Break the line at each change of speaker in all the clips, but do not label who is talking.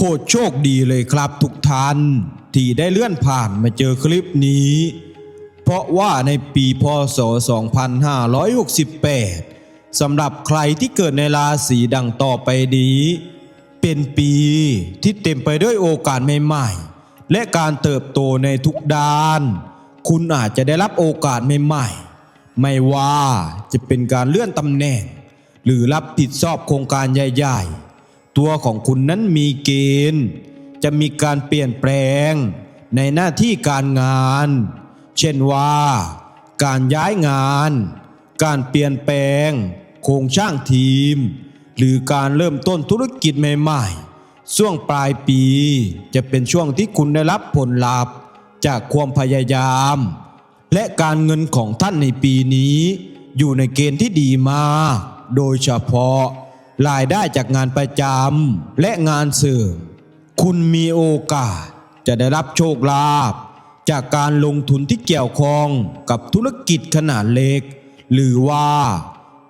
คตรโชคดีเลยครับทุกท่านที่ได้เลื่อนผ่านมาเจอคลิปนี้ เพราะว่าในปีพศ 2568สำหรับใครที่เกิดในราศีดังต่อไปนี้ เป็นปีที่เต็มไปด้วยโอกาสใหม่ๆ และการเติบโตในทุกด้าน คุณอาจจะได้รับโอกาสใหม่ๆ ไม่ว่าจะเป็นการเลื่อนตำแหน่ง หรือรับผิดชอบโครงการใหญ่ ๆ ตัวของคุณนั้นมีเกณฑ์ จะมีการเปลี่ยนแปลงในหน้าที่การงาน เช่นว่า การย้ายงาน การเปลี่ยนแปลง โครงสร้างทีม หรือการเริ่มต้นธุรกิจใหม่ๆ ช่วงปลายปีจะเป็นช่วงที่คุณได้รับผลลัพธ์จากความพยายาม และการเงินของท่านในปีนี้ อยู่ในเกณฑ์ที่ดีมาก โดยเฉพาะ รายได้จากงานประจำและงานเสริมคุณมีโอกาสจะได้รับโชคลาภจากการลงทุนที่เกี่ยวข้องกับธุรกิจขนาดเล็ก หรือว่า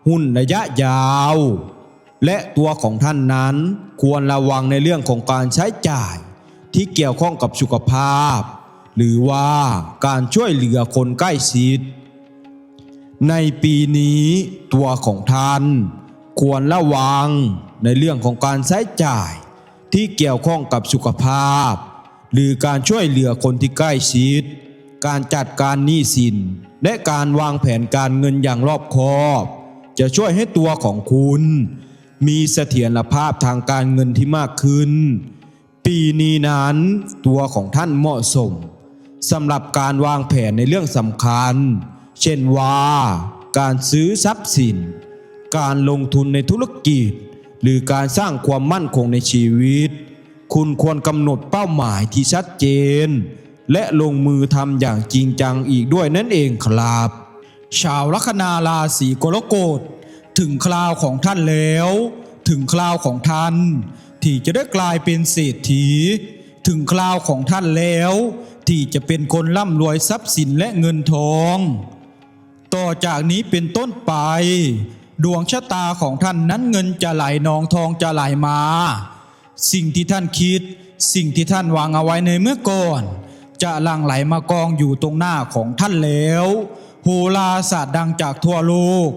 หุ้นระยะยาว และตัวของท่านนั้นควรระวังในเรื่องของการใช้จ่าย ที่เกี่ยวข้องกับสุขภาพ หรือว่าการช่วยเหลือคนใกล้ชิด ในปีนี้ตัวของท่าน ควรระวังในเรื่องของการใช้จ่าย ที่เกี่ยวข้องกับสุขภาพ หรือการช่วยเหลือคนที่ใกล้ชิด การจัดการหนี้สิน และการวางแผนการเงินอย่างรอบคอบ จะช่วยให้ตัวของคุณ มีเสถียรภาพทางการเงินที่มากขึ้น ปีนี้นั้นตัวของท่านเหมาะสมสำหรับการวางแผนในเรื่องสำคัญ เช่นว่า การซื้อทรัพย์สิน การลงทุนในธุรกิจ หรือการสร้างความมั่นคงในชีวิต คุณควรกำหนดเป้าหมายที่ชัดเจน และลงมือทำอย่างจริงจังอีกด้วยนั่นเองครับ ชาวลัคนาราศีกรกฎถึงคราวของท่านแล้ว ถึงคราวของท่าน ที่จะได้กลายเป็นเศรษฐี ถึงคราวของท่านแล้ว ที่จะเป็นคนร่ำรวยทรัพย์สินและเงินทอง ต่อจากนี้เป็นต้นไป ดวงชะตาของท่านนั้นเงินจะไหลนองทองจะไหลมา สิ่งที่ท่านคิด สิ่งที่ท่านวางเอาไว้ในเมื่อก่อน จะหลั่งไหลมากองอยู่ตรงหน้าของท่านแล้วโหราศาสตร์ดังจากทั่วโลก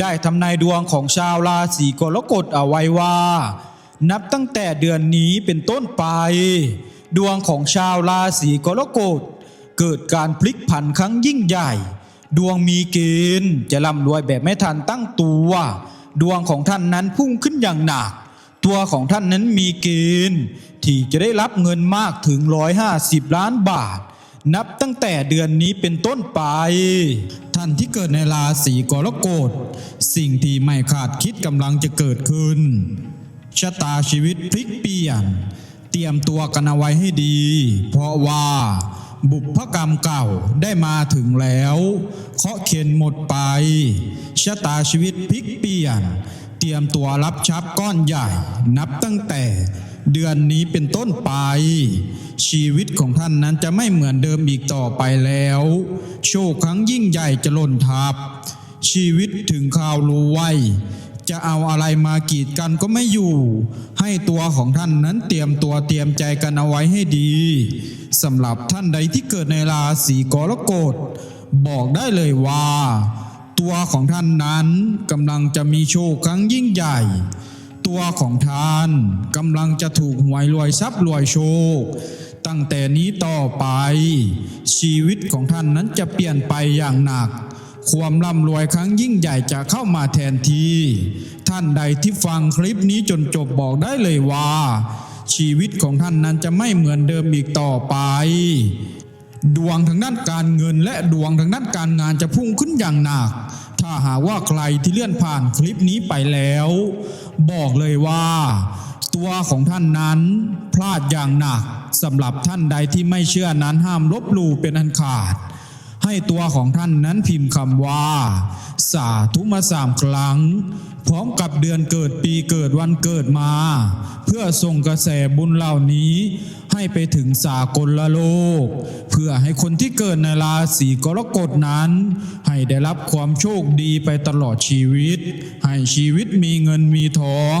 ได้ทำนายดวงของชาวราศีกรกฎเอาไว้ว่า นับตั้งแต่เดือนนี้เป็นต้นไป ดวงของชาวราศีกรกฎเกิดการพลิกผันครั้งยิ่งใหญ่ ดวงมีเกณฑ์จะร่ำรวยแบบไม่ทันตั้งตัว ดวงของท่านนั้นพุ่งขึ้นอย่างหนัก ตัวของท่านนั้นมีเกณฑ์ที่จะได้รับเงินมากถึง 150 ล้านบาท นับตั้งแต่เดือนนี้เป็นต้นไป ท่านที่เกิดในราศีกรกฎสิ่งที่ไม่คาดคิดกำลังจะเกิดขึ้น ชะตาชีวิตพลิกเปลี่ยน เตรียมตัวกันเอาไว้ให้ดี เพราะว่า บุพกรรมเก่าได้มาถึงแล้วเคาะเข็นหมดไปชะตาชีวิตพลิกเปลี่ยน เตรียมตัวรับชับก้อนใหญ่ นับตั้งแต่เดือนนี้เป็นต้นไป ชีวิตของท่านนั้นจะไม่เหมือนเดิมอีกต่อไปแล้ว โชคครั้งยิ่งใหญ่จะล่นทับ ชีวิตถึงข่าวรู้ไว้ จะเอาอะไรมากีดกันก็ไม่อยู่ ให้ตัวของท่านนั้นเตรียมตัวเตรียมใจกันเอาไว้ให้ดีสำหรับท่านใดที่เกิดในราศีกรกฎบอกได้เลยว่า ตัวของท่านนั้นกำลังจะมีโชคครั้งยิ่งใหญ่ ตัวของท่านกำลังจะถูกหวยรวยทรัพย์รวยโชค ตั้งแต่นี้ต่อไป ชีวิตของท่านนั้นจะเปลี่ยนไปอย่างหนัก ความร่ำรวยครั้งยิ่งใหญ่จะเข้ามาแทนที่ ท่านใดที่ฟังคลิปนี้จนจบบอกได้เลยว่า ชีวิตของท่านนั้นจะไม่เหมือนเดิมอีกต่อไป ดวงทางด้านการเงินและดวงทางด้านการงานจะพุ่งขึ้นอย่างหนัก ถ้าหากว่าใครที่เลื่อนผ่านคลิปนี้ไปแล้ว บอกเลยว่าตัวของท่านนั้นพลาดอย่างหนักสำหรับท่านใดที่ไม่เชื่อนั้นห้ามลบหลู่เป็นอันขาด ให้ตัวของท่านนั้นพิมพ์คำว่า สาธุมาสามครั้ง พร้อมกับเดือนเกิดปีเกิดวันเกิดมา เพื่อส่งกระแสบุญเหล่านี้ให้ไปถึงสากลละโลก เพื่อให้คนที่เกิดในราศีกรกฎนั้น ให้ได้รับความโชคดีไปตลอดชีวิต ให้ชีวิตมีเงินมีทอง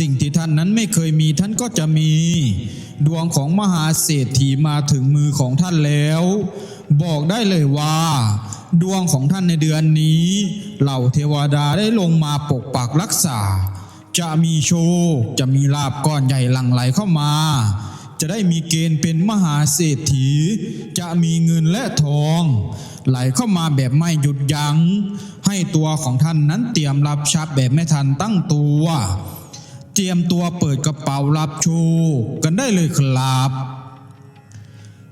สิ่งที่ท่านนั้นไม่เคยมีท่านก็จะมี ดวงของมหาเศรษฐีมาถึงมือของท่านแล้ว บอกได้เลยว่า ดวงของท่านในเดือนนี้ เหล่าเทวดาได้ลงมาปกปักรักษา จะมีโชค จะมีลาบก้อนใหญ่หลั่งไหลเข้ามา จะได้มีเกณฑ์เป็นมหาเศรษฐี จะมีเงินและทอง ไหลเข้ามาแบบไม่หยุดยัง้งให้ตัวของท่านนั้นเตรียมรับทรัพย์แบบไม่ทันตั้งตัว เตรียมตัวเปิดกระเป๋ารับโชคกันได้เลยครับ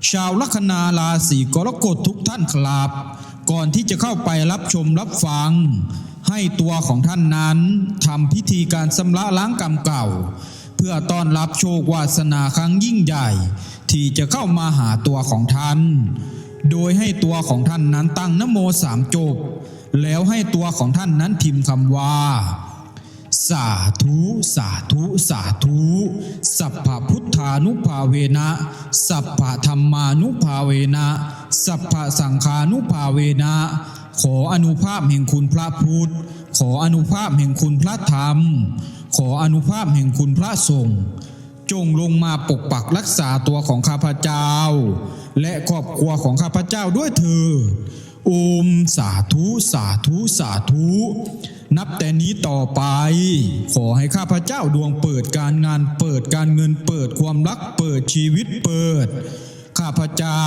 ชาวลัคนาราศีกรกฎทุกท่านครับ ก่อนที่จะเข้าไปรับชมรับฟัง ให้ตัวของท่านนั้นทำพิธีการชำระล้างกรรมเก่า เพื่อต้อนรับโชควาสนาครั้งยิ่งใหญ่ ที่จะเข้ามาหาตัวของท่าน โดยให้ตัวของท่านนั้นตั้งนโมสามจบ แล้วให้ตัวของท่านนั้นพิมพ์คำว่า สาธุสาธุสาธุ สัพพะพุทธานุภาเวนะ สัพพะธรรมานุภาเวนะ สัพพะสังฆานุภาเวนะ ขออนุภาพแห่งคุณพระพุทธ ขออนุภาพแห่งคุณพระธรรม ขออนุภาพแห่งคุณพระสงฆ์จงลงมาปกปักรักษาตัวของข้าพเจ้า และครอบครัวของข้าพเจ้าด้วยเถิด โอมสาธุสาธุสาธุ นับแต่นี้ต่อไป ขอให้ข้าพเจ้าดวงเปิดการงานเปิดการเงินเปิดความรักเปิดชีวิตเปิด ข้าพเจ้า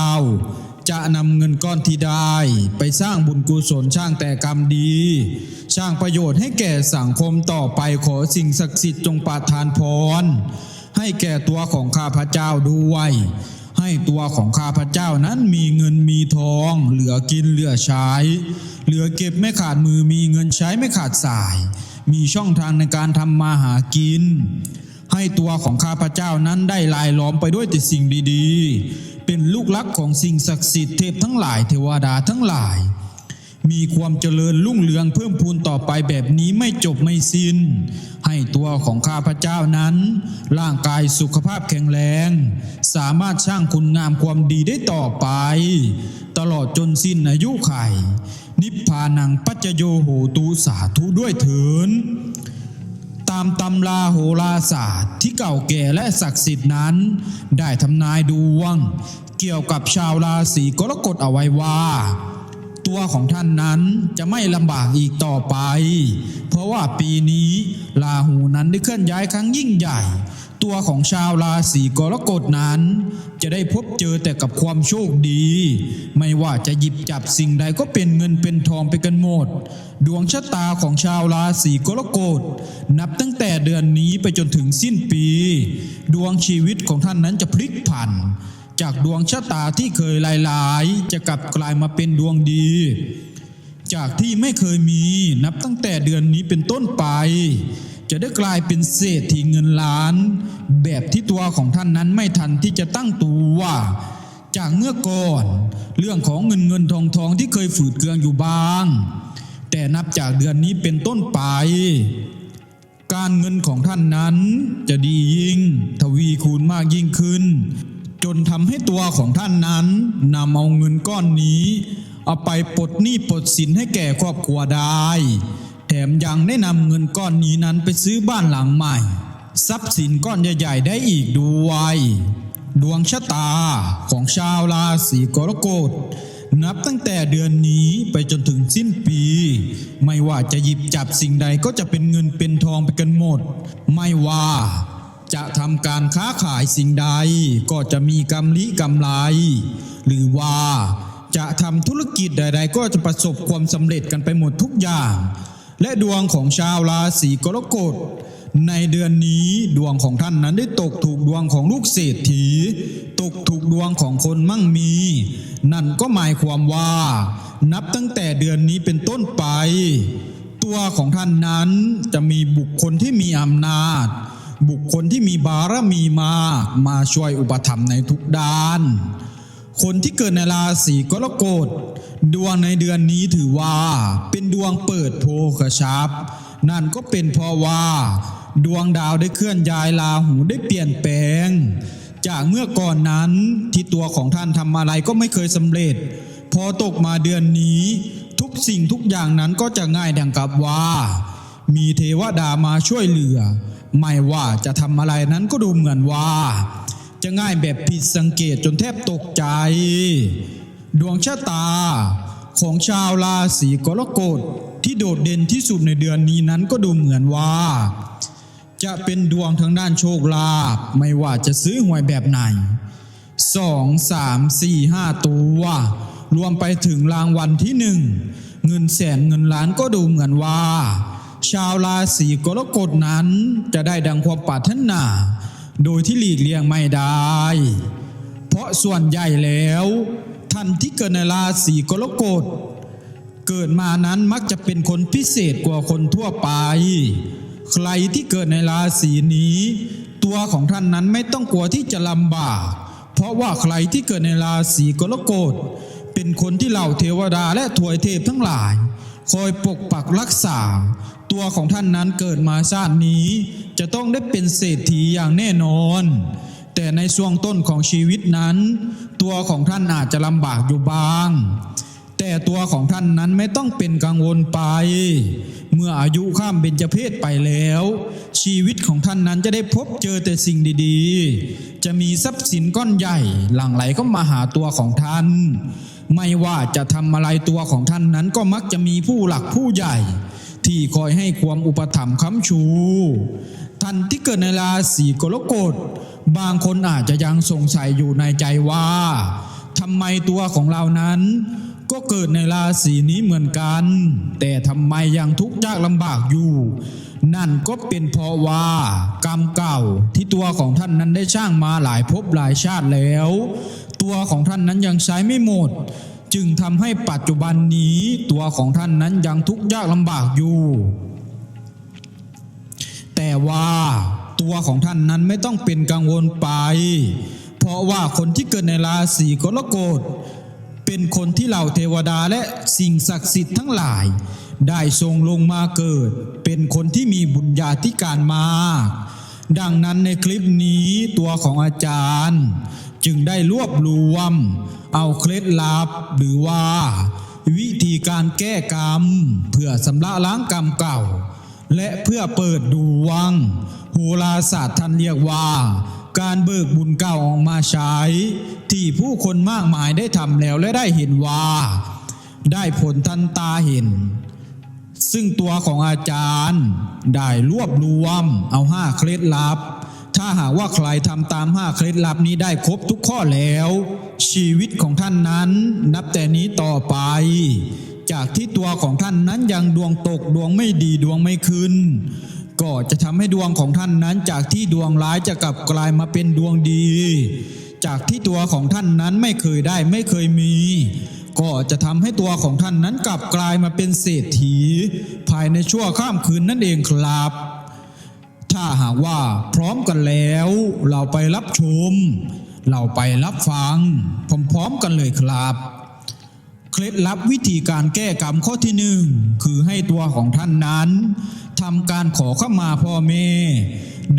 จะนำเงินก้อนที่ได้ ไปสร้างบุญกุศลสร้างแต่กรรมดี สร้างประโยชน์ให้แก่สังคมต่อไปขอสิ่งศักดิ์สิทธิ์จงประทานพรให้แก่ตัวของข้าพเจ้าด้วย ให้ตัวของข้าพเจ้านั้นมีเงินมีทอง เหลือกินเหลือใช้ เหลือเก็บไม่ขาดมือมีเงินใช้ไม่ขาดสาย มีช่องทางในการทำมาหากิน ให้ตัวของข้าพเจ้านั้นได้ลายล้อมไปด้วยแต่สิ่งดีๆ เป็นลูกลักของสิ่งศักดิ์สิทธิ์เทพทั้งหลายเทวดาทั้งหลาย มีความเจริญรุ่งเรืองเพิ่มพูนต่อไปแบบนี้ไม่จบไม่สิน้น ให้ตัวของข้าพเจ้านั้น ร่างกายสุขภาพแข็งแรง สามารถสร้างคุณงามความดีได้ต่อไป ตลอดจนสิ้นอายุไข นิพพานังปัจโยโหตูสาธุด้วยเถินตามตำราโหราศาสตร์ที่เก่าแก่และศักดิ์สิทธิ์นั้น ได้ทำนายดวง เกี่ยวกับชาวราศีกรกฎเอาไว้ว่า ตัวของท่านนั้นจะไม่ลำบากอีกต่อไป เพราะว่าปีนี้ลาหูนั้นได้เคลื่อนย้ายครั้งยิ่งใหญ่ ตัวของชาวราศีกรกฎนั้น จะได้พบเจอแต่กับความโชคดี ไม่ว่าจะหยิบจับสิ่งใดก็เป็นเงินเป็นทองไปกันหมด ดวงชะตาของชาวราศีกรกฎนับตั้งแต่เดือนนี้ไปจนถึงสิ้นปี ดวงชีวิตของท่านนั้นจะพลิกผัน จากดวงชะตาที่เคยลายๆจะกลับกลายมาเป็นดวงดี จากที่ไม่เคยมีนับตั้งแต่เดือนนี้เป็นต้นไป จะได้กลายเป็นเศรษฐีเงินล้าน แบบที่ตัวของท่านนั้นไม่ทันที่จะตั้งตัวจากเมื่อก่อน เรื่องของเงินเงินทองทองที่เคยฝืดเคืองอยู่บ้าง แต่นับจากเดือนนี้เป็นต้นไป การเงินของท่านนั้นจะดียิ่ง ทวีคูณมากยิ่งขึ้น จนทำให้ตัวของท่านนั้นนำเอาเงินก้อนนี้ เอาไปปลดหนี้ปลดสินให้แก่ครอบครัวได้ แถมยังได้นำเงินก้อนนี้นั้นไปซื้อบ้านหลังใหม่ ทรัพย์สินก้อนใหญ่ๆได้อีกด้วย ดวงชะตาของชาวราศีกรกฎนับตั้งแต่เดือนนี้ไปจนถึงสิ้นปี ไม่ว่าจะหยิบจับสิ่งใดก็จะเป็นเงินเป็นทองไปกันหมด ไม่ว่า จะทำการค้าขายสิ่งใด ก็จะมีกำลิกำไร หรือว่าจะทำธุรกิจใด ๆ ก็จะประสบความสำเร็จกันไปหมดทุกอย่าง และดวงของชาวราศีกรกฎในเดือนนี้ดวงของท่านนั้นได้ตกถูกดวงของลูกเศรษฐี ตกถูกดวงของคนมั่งมี นั่นก็หมายความว่า นับตั้งแต่เดือนนี้เป็นต้นไป ตัวของท่านนั้นจะมีบุคคลที่มีอำนาจ บุคคลที่มีบารมีมามาช่วยอุปถัมภ์ในทุกด้าน คนที่เกิดในราศีกรกฎดวงในเดือนนี้ถือว่าเป็นดวงเปิดโภคทรัพย์นั่นก็เป็นเพราะว่า ดวงดาวได้เคลื่อนย้ายราหูได้เปลี่ยนแปลง จากเมื่อก่อนนั้นที่ตัวของท่านทำอะไรก็ไม่เคยสำเร็จ พอตกมาเดือนนี้ ทุกสิ่งทุกอย่างนั้นก็จะง่ายดังกับว่า มีเทวดามาช่วยเหลือ ไม่ว่าจะทำอะไรนั้นก็ดูเหมือนว่า จะง่ายแบบผิดสังเกตจนแทบตกใจ ดวงชะตาของชาวราศีกรกฎที่โดดเด่นที่สุดในเดือนนี้นั้นก็ดูเหมือนว่า จะเป็นดวงทางด้านโชคลาภไม่ว่าจะซื้อหวยแบบไหนสองสามสี่ห้าตัวรวมไปถึงรางวัลที่หนึ่งเงินแสนเงินล้านก็ดูเหมือนว่า ชาวราศีกรกฎนั้นจะได้ดังความปรารถนา โดยที่หลีกเลี่ยงไม่ได้ เพราะส่วนใหญ่แล้ว ท่านที่เกิดในราศีกรกฎเกิดมานั้นมักจะเป็นคนพิเศษกว่าคนทั่วไป ใครที่เกิดในราศีนี้ ตัวของท่านนั้นไม่ต้องกลัวที่จะลำบาก เพราะว่าใครที่เกิดในราศีกรกฎเป็นคนที่เหล่าเทวดาและถวยเทพทั้งหลาย คอยปกปักรักษา ตัวของท่านนั้นเกิดมาชาตินี้ จะต้องได้เป็นเศรษฐีอย่างแน่นอน แต่ในช่วงต้นของชีวิตนั้น ตัวของท่านอาจจะลำบากอยู่บ้าง แต่ตัวของท่านนั้นไม่ต้องเป็นกังวลไป เมื่ออายุข้ามเบญจเพศไปแล้ว ชีวิตของท่านนั้นจะได้พบเจอแต่สิ่งดีๆ จะมีทรัพย์สินก้อนใหญ่หลั่งไหลเข้ามาหาตัวของท่านไม่ว่าจะทำอะไรตัวของท่านนั้นก็มักจะมีผู้หลักผู้ใหญ่ ที่คอยให้ความอุปถัมภ์ค้ำชู ท่านที่เกิดในราศีกรกฎบางคนอาจจะยังสงสัยอยู่ในใจว่าทำไมตัวของเรานั้น ก็เกิดในราศีนี้เหมือนกัน แต่ทำไมยังทุกข์ยากลำบากอยู่ นั่นก็เป็นเพราะว่ากรรมเก่าที่ตัวของท่านนั้นได้สร้างมาหลายภพหลายชาติแล้ว ตัวของท่านนั้นยังใช้ไม่หมด จึงทำให้ปัจจุบันนี้ตัวของท่านนั้นยังทุกข์ยากลำบากอยู่ แต่ว่าตัวของท่านนั้นไม่ต้องเป็นกังวลไป เพราะว่าคนที่เกิดในราศีกรกฎเป็นคนที่เหล่าเทวดาและสิ่งศักดิ์สิทธิ์ทั้งหลาย ได้ทรงลงมาเกิด เป็นคนที่มีบุญญาธิการมากดังนั้นในคลิปนี้ตัวของอาจารย์ จึงได้รวบรวม เอาเคล็ดลับหรือว่า วิธีการแก้กรรม เพื่อสำระล้างกรรมเก่า และเพื่อเปิดดวงโหราศาสตร์ท่านเรียกว่าการเบิกบุญเก่าออกมาใช้ ที่ผู้คนมากมายได้ทำแล้วและได้เห็นว่า ได้ผลทันตาเห็น ซึ่งตัวของอาจารย์ ได้รวบรวมเอาห้าเคล็ดลับ ถ้าหากว่าใครทำตามห้าเคล็ดลับนี้ได้ครบทุกข้อแล้ว ชีวิตของท่านนั้นนับแต่นี้ต่อไป จากที่ตัวของท่านนั้นยังดวงตกดวงไม่ดีดวงไม่ขึ้น ก็จะทำให้ดวงของท่านนั้นจากที่ดวงร้ายจะกลับกลายมาเป็นดวงดี จากที่ตัวของท่านนั้นไม่เคยได้ไม่เคยมีก็จะทำให้ตัวของท่านนั้นกลับกลายมาเป็นเศรษฐี ภายในชั่วข้ามคืนนั่นเองครับ ถ้าหากว่าพร้อมกันแล้ว เราไปรับชม เราไปรับฟังพร้อมๆกันเลยครับเคล็ดลับวิธีการแก้กรรมข้อที่หนึ่งคือให้ตัวของท่านนั้นทำการขอเข้ามาพ่อแม่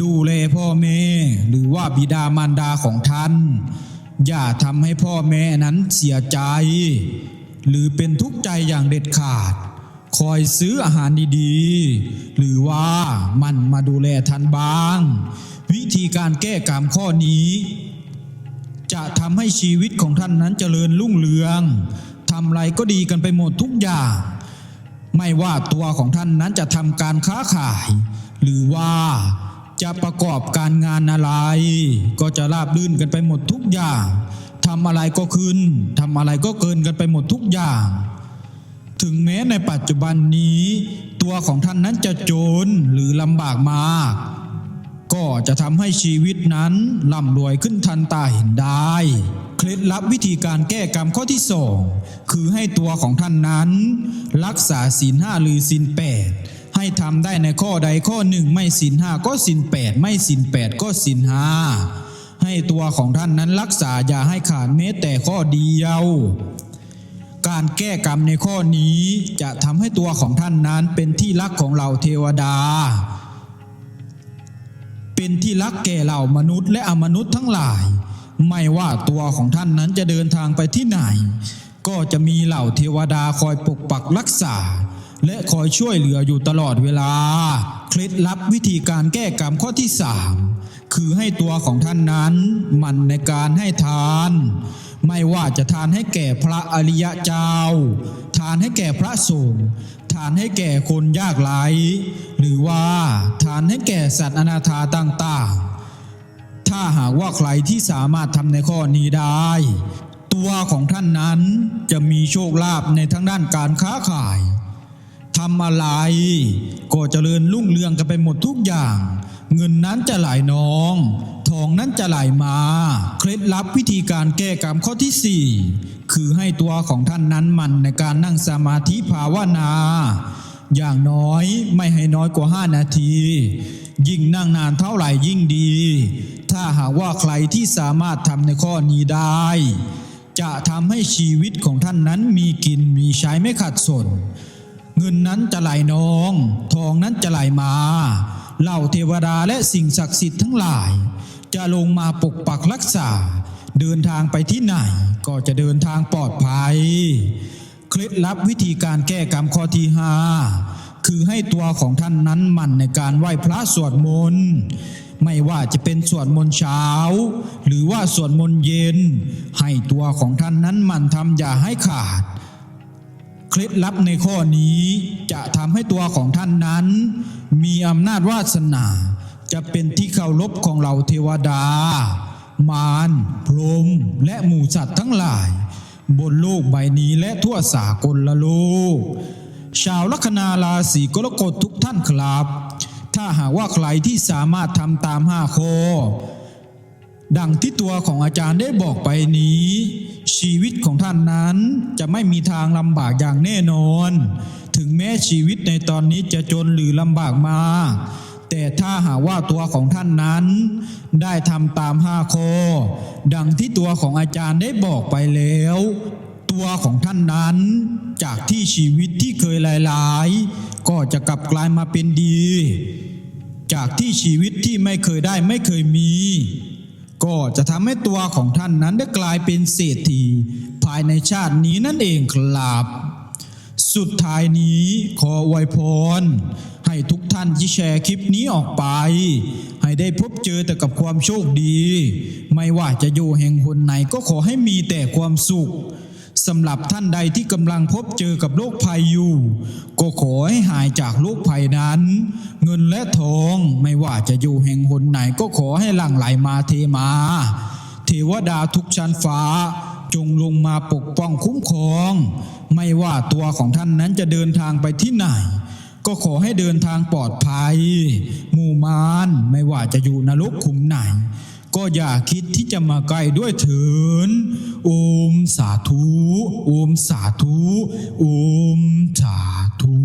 ดูแลพ่อแม่ หรือว่าบิดามารดาของท่าน อย่าทำให้พ่อแม่นั้นเสียใจ หรือเป็นทุกข์ใจอย่างเด็ดขาด คอยซื้ออาหารดีๆ หรือว่ามันมาดูแลท่านบ้าง วิธีการแก้กรรมข้อนี้ จะทำให้ชีวิตของท่านนั้นเจริญรุ่งเรืองทำอะไรก็ดีกันไปหมดทุกอย่าง ไม่ว่าตัวของท่านนั้นจะทำการค้าขาย หรือว่าจะประกอบการงานอะไร ก็จะราบรื่นกันไปหมดทุกอย่างทำอะไรก็ขึ้นทำอะไรก็เกินกันไปหมดทุกอย่าง ถึงแม้ในปัจจุบันนี้ ตัวของท่านนั้นจะจนหรือลำบากมาก ก็จะทำให้ชีวิตนั้นร่ำรวยขึ้นทันตาเห็นได้ เคล็ดลับวิธีการแก้กรรมข้อที่สองคือให้ตัวของท่านนั้น รักษาศีลห้าหรือศีลแปดให้ทำได้ในข้อใดข้อหนึ่งไม่สินห้าก็สินแปดไม่สินแปดก็สินห้าให้ตัวของท่านนั้นรักษาอย่าให้ขาดแม้แต่ข้อเดียว การแก้กรรมในข้อนี้จะทำให้ตัวของท่านนั้นเป็นที่รักของเหล่าเทวดา เป็นที่รักแก่เหล่ามนุษย์และอมนุษย์ทั้งหลาย ไม่ว่าตัวของท่านนั้นจะเดินทางไปที่ไหน ก็จะมีเหล่าเทวดาคอยปกปักรักษา และคอยช่วยเหลืออยู่ตลอดเวลา เคล็ดลับวิธีการแก้กรรมข้อที่สามคือให้ตัวของท่านนั้นมันในการให้ทาน ไม่ว่าจะทานให้แก่พระอริยะเจ้า ทานให้แก่พระสงฆ์ทานให้แก่คนยากไร้หรือว่าทานให้แก่สัตว์อนาถาต่างๆ ถ้าหากว่าใครที่สามารถทำในข้อนี้ได้ ตัวของท่านนั้นจะมีโชคลาภในทั้งด้านการค้าขายทำอะไร ก็เจริญรุ่งเรืองกันไปหมดทุกอย่าง เงินนั้นจะไหลน้อง องนั้นจะไหลมา เคล็ดลับวิธีการแก้กรรมข้อที่ 4 คือให้ตัวของท่านนั้นมันในการนั่งสมาธิภาวนา อย่างน้อยไม่ให้น้อยกว่า 5 นาที ยิ่งนั่งนานเท่าไหร่ยิ่งดี ถ้าหากว่าใครที่สามารถทำในข้อนี้ได้ จะทำให้ชีวิตของท่านนั้นมีกินมีใช้ไม่ขาดสน เงินนั้นจะไหลนอง ทองนั้นจะไหลมาเหล่าเทวดาและสิ่งศักดิ์สิทธิ์ทั้งหลาย จะลงมาปกปักรักษา เดินทางไปที่ไหน ก็จะเดินทางปลอดภัย เคล็ดลับวิธีการแก้กรรมข้อที่ห้าคือให้ตัวของท่านนั้นหมั่นในการไหว้พระสวดมนต์ไม่ว่าจะเป็นสวดมนต์เช้า หรือว่าสวดมนต์เย็น ให้ตัวของท่านนั้นหมั่นทำอย่าให้ขาด เคล็ดลับในข้อนี้จะทำให้ตัวของท่านนั้น มีอำนาจวาสนา จะเป็นที่เคารพของเหล่าเทวดา มารพรหมและหมู่สัตว์ทั้งหลาย บนโลกใบนี้และทั่วสากลละโลก ชาวลัคนาราศีกรกฎทุกท่านครับ ถ้าหากว่าใครที่สามารถทำตามห้าข้อดังที่ตัวของอาจารย์ได้บอกไปนี้ ชีวิตของท่านนั้นจะไม่มีทางลำบากอย่างแน่นอน ถึงแม้ชีวิตในตอนนี้จะจนหรือลำบากมาก แต่ถ้าหากว่าตัวของท่านนั้น ได้ทำตามห้าข้อดังที่ตัวของอาจารย์ได้บอกไปแล้ว ตัวของท่านนั้น จากที่ชีวิตที่เคยหลาย ๆ ก็จะกลับกลายมาเป็นดี จากที่ชีวิตที่ไม่เคยได้ไม่เคยมี ก็จะทำให้ตัวของท่านนั้นได้กลายเป็นเศรษฐีภายในชาตินี้นั่นเองครับ สุดท้ายนี้ขออวยพร ให้ทุกท่านที่แชร์คลิปนี้ออกไป ให้ได้พบเจอแต่กับความโชคดี ไม่ว่าจะอยู่แห่งหนไหนก็ขอให้มีแต่ความสุขสำหรับท่านใดที่กำลังพบเจอกับโรคภัยอยู่ ก็ขอให้หายจากโรคภัยนั้น เงินและทองไม่ว่าจะอยู่แห่งหนไหนก็ขอให้หลั่งไหลมาเทมา เทวดาทุกชั้นฟ้า จงลงมาปกป้องคุ้มครอง ไม่ว่าตัวของท่านนั้นจะเดินทางไปที่ไหน ก็ขอให้เดินทางปลอดภัย หมู่มารไม่ว่าจะอยู่นรกขุมไหน ก็อย่าคิดที่จะมาใกล้ด้วยเถินโอมสาธุโอมสาธุโอมสาธุ